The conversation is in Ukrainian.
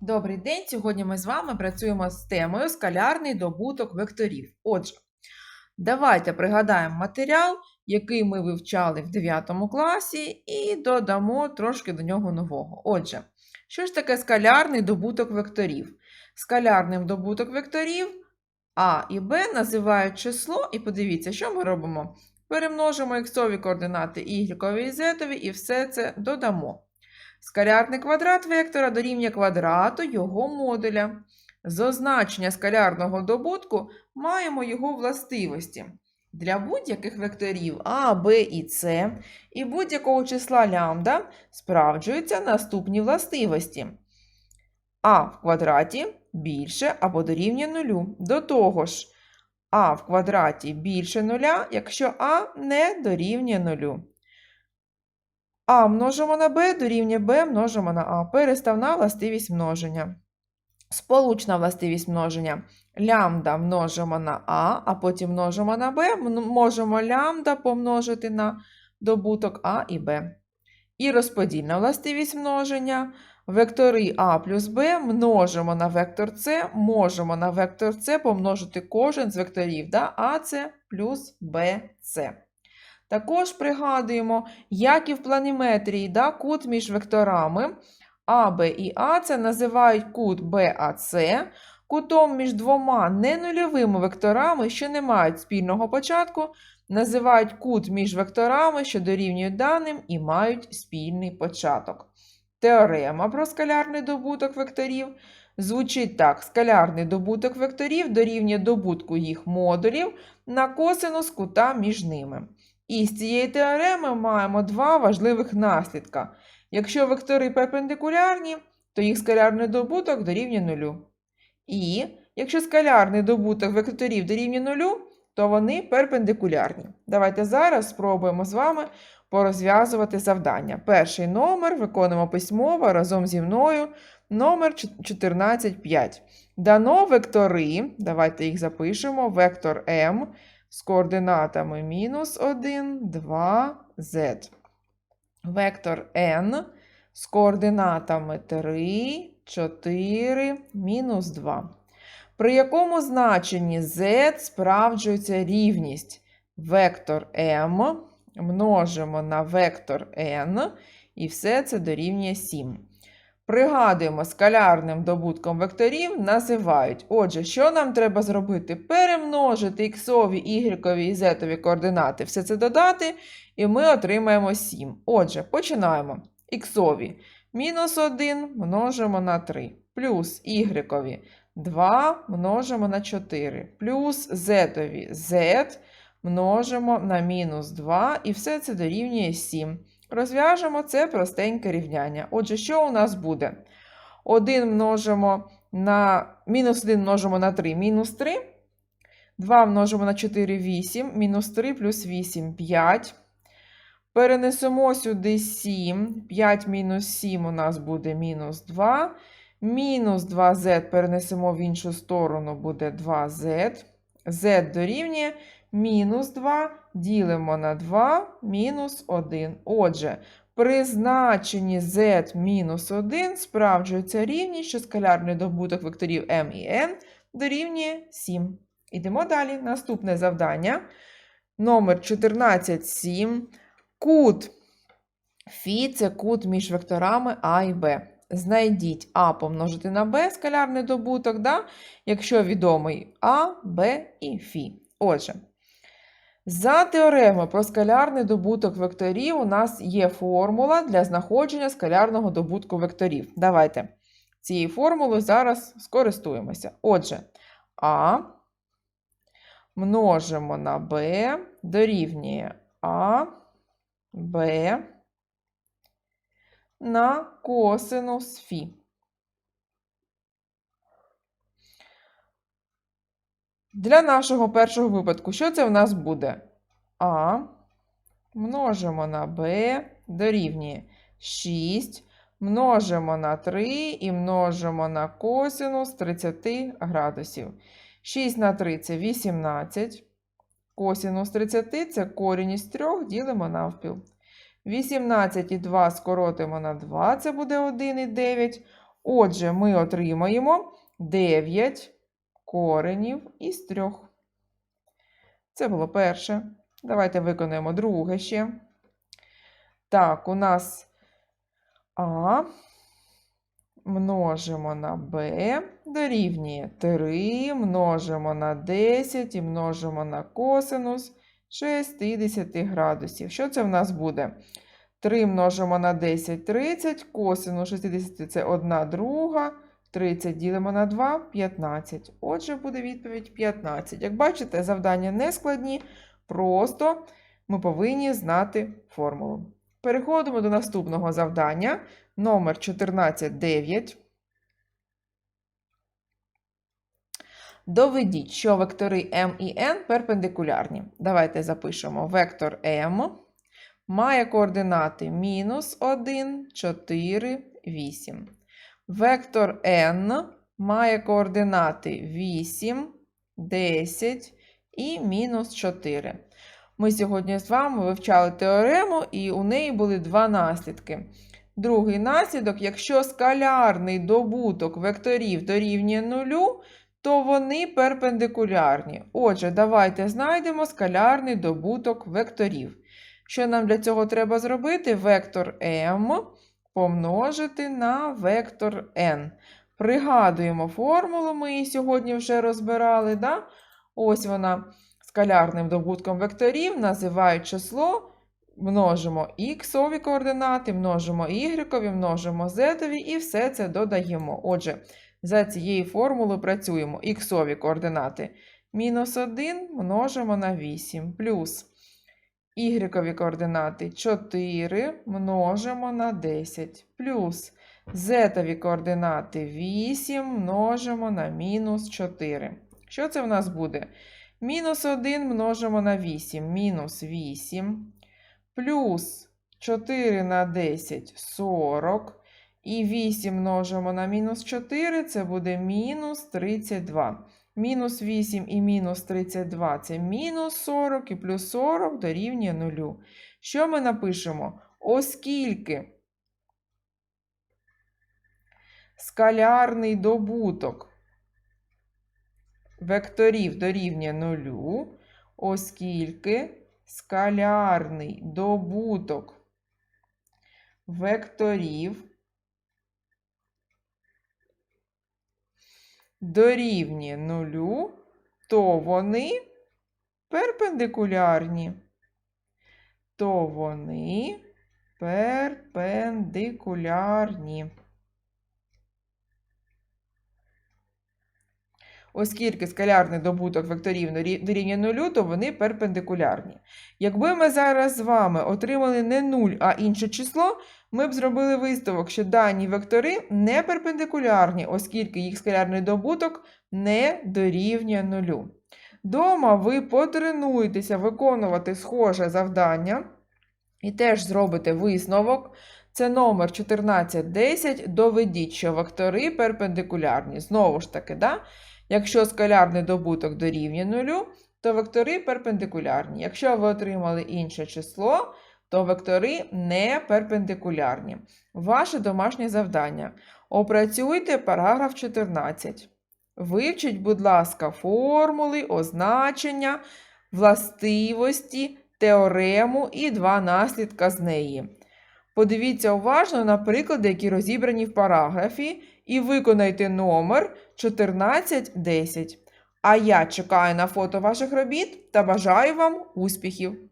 Добрий день! Сьогодні ми з вами працюємо з темою скалярний добуток векторів. Отже, давайте пригадаємо матеріал, який ми вивчали в 9 класі, і додамо трошки до нього нового. Отже, що ж таке скалярний добуток векторів? Скалярним добуток векторів А і Б називають число, і подивіться, що ми робимо. Перемножимо іксові координати y і z, і все це додамо. Скалярний квадрат вектора дорівнює квадрату його модуля. З означення скалярного добутку маємо його властивості. Для будь-яких векторів А, Б і С і будь-якого числа лямбда справджуються наступні властивості. А в квадраті більше або дорівнює нулю. До того ж, А в квадраті більше нуля, якщо А не дорівнює нулю. А множимо на b дорівнює b множимо на а. Переставна властивість множення. Сполучна властивість множення. Лямбда множимо на а, а потім множимо на b. Можемо лямбда помножити на добуток а і b. І розподільна властивість множення. Вектори а плюс b множимо на вектор c, можемо на вектор c помножити кожен з векторів да? АЦ плюс БЦ. Також пригадуємо, як і в планіметрії, да, кут між векторами АБ і АЦ називають кут БАЦ, кутом між двома ненульовими векторами, що не мають спільного початку, називають кут між векторами, що дорівнюють даним і мають спільний початок. Теорема про скалярний добуток векторів звучить так: скалярний добуток векторів дорівнює добутку їх модулів на косинус кута між ними. І з цієї теореми маємо два важливих наслідка. Якщо вектори перпендикулярні, то їх скалярний добуток дорівнює нулю. І якщо скалярний добуток векторів дорівнює нулю, то вони перпендикулярні. Давайте зараз спробуємо з вами порозв'язувати завдання. Перший номер виконуємо письмово разом зі мною. Номер 14,5. Дано вектори, давайте їх запишемо, вектор m з координатами мінус 1, 2, z. Вектор n з координатами 3, 4, мінус 2. При якому значенні z справджується рівність вектор m множимо на вектор n, і все це дорівнює 7. Пригадуємо, скалярним добутком векторів називають. Отже, що нам треба зробити? Перемножити іксові, ігрекові і зетові координати, все це додати, і ми отримаємо 7. Отже, починаємо. Іксові мінус 1 множимо на 3, плюс ігрекові 2 множимо на 4, плюс зетові z множимо на мінус 2, і все це дорівнює 7. Розв'яжемо це простеньке рівняння. Отже, що у нас буде? 1 множимо на мінус 1 множимо на 3, мінус 3. 2 множимо на 4, 8, мінус 3 плюс 8 5. Перенесемо сюди 7. 5 мінус 7 у нас буде мінус 2. Мінус 2z перенесемо в іншу сторону, буде 2z. z дорівнює мінус 2 ділимо на 2 мінус 1. Отже, при значенні z мінус 1 справджується рівність, що скалярний добуток векторів m і n дорівнює 7. Ідемо далі. Наступне завдання. Номер 14,7. Кут Фі це кут між векторами А і Б. Знайдіть А помножити на Б скалярний добуток, да? якщо відомий А, Б і Фі. Отже, за теоремою про скалярний добуток векторів у нас є формула для знаходження скалярного добутку векторів. Давайте цією формулою зараз скористуємося. Отже, А множимо на Б дорівнює А, Б на косинус Фі. Для нашого першого випадку, що це в нас буде? А множимо на Б дорівнює 6, множимо на 3 і множимо на косинус 30 градусів. 6 на 3 це 18. Косинус 30 це корінь із 3, ділимо навпіл. 18 і 2 скоротимо на 2, це буде 1,9. Отже, ми отримаємо 9 коренів із 3. Це було перше. Давайте виконаємо друге ще. Так, у нас А множимо на b дорівнює 3, множимо на 10 і множимо на косинус 60 градусів. Що це в нас буде? 3 множимо на 10 30, косинус 60 це 1 друга, 30 ділимо на 2 15. Отже, буде відповідь 15. Як бачите, завдання не складні, просто ми повинні знати формулу. Переходимо до наступного завдання. Номер 14,9. Доведіть, що вектори m і n перпендикулярні. Давайте запишемо. Вектор m має координати мінус 1, 4, 8. Вектор n має координати 8, 10 і мінус 4. Ми сьогодні з вами вивчали теорему, і у неї були два наслідки. Другий наслідок, якщо скалярний добуток векторів дорівнює нулю, то вони перпендикулярні. Отже, давайте знайдемо скалярний добуток векторів. Що нам для цього треба зробити? Вектор m помножити на вектор n. Пригадуємо формулу, ми її сьогодні вже розбирали. Да? Ось вона скалярним добутком векторів називають число множимо х координати, множимо y, множимо z і все це додаємо. Отже, за цією формулою працюємо х координати мінус 1 множимо на 8 плюс y координати 4 множимо на 10 плюс z координати 8 множимо на мінус 4. Що це в нас буде? Мінус 1 множимо на 8, мінус 8 плюс 4 на 10 40. І 8 множимо на мінус 4, це буде мінус 32. Мінус 8 і мінус 32 це мінус 40, і плюс 40 дорівнює 0. Що ми напишемо? Оскільки скалярний добуток векторів дорівнює 0, оскільки скалярний добуток векторів дорівнює нулю, то вони перпендикулярні. То вони перпендикулярні. Оскільки скалярний добуток векторів дорі- дорівнює нулю, то вони перпендикулярні. Якби ми зараз з вами отримали не 0, а інше число, ми б зробили висновок, що дані вектори не перпендикулярні, оскільки їх скалярний добуток не дорівнює нулю. Дома ви потренуєтеся виконувати схоже завдання і теж зробите висновок. Це номер 1410. Доведіть, що вектори перпендикулярні. Знову ж таки, да? Якщо скалярний добуток дорівнює нулю, то вектори перпендикулярні. Якщо ви отримали інше число, то вектори не перпендикулярні. Ваше домашнє завдання. Опрацюйте параграф 14. Вивчіть, будь ласка, формули, означення, властивості, теорему і два наслідка з неї. Подивіться уважно на приклади, які розібрані в параграфі, і виконайте номер 1410. А я чекаю на фото ваших робіт та бажаю вам успіхів!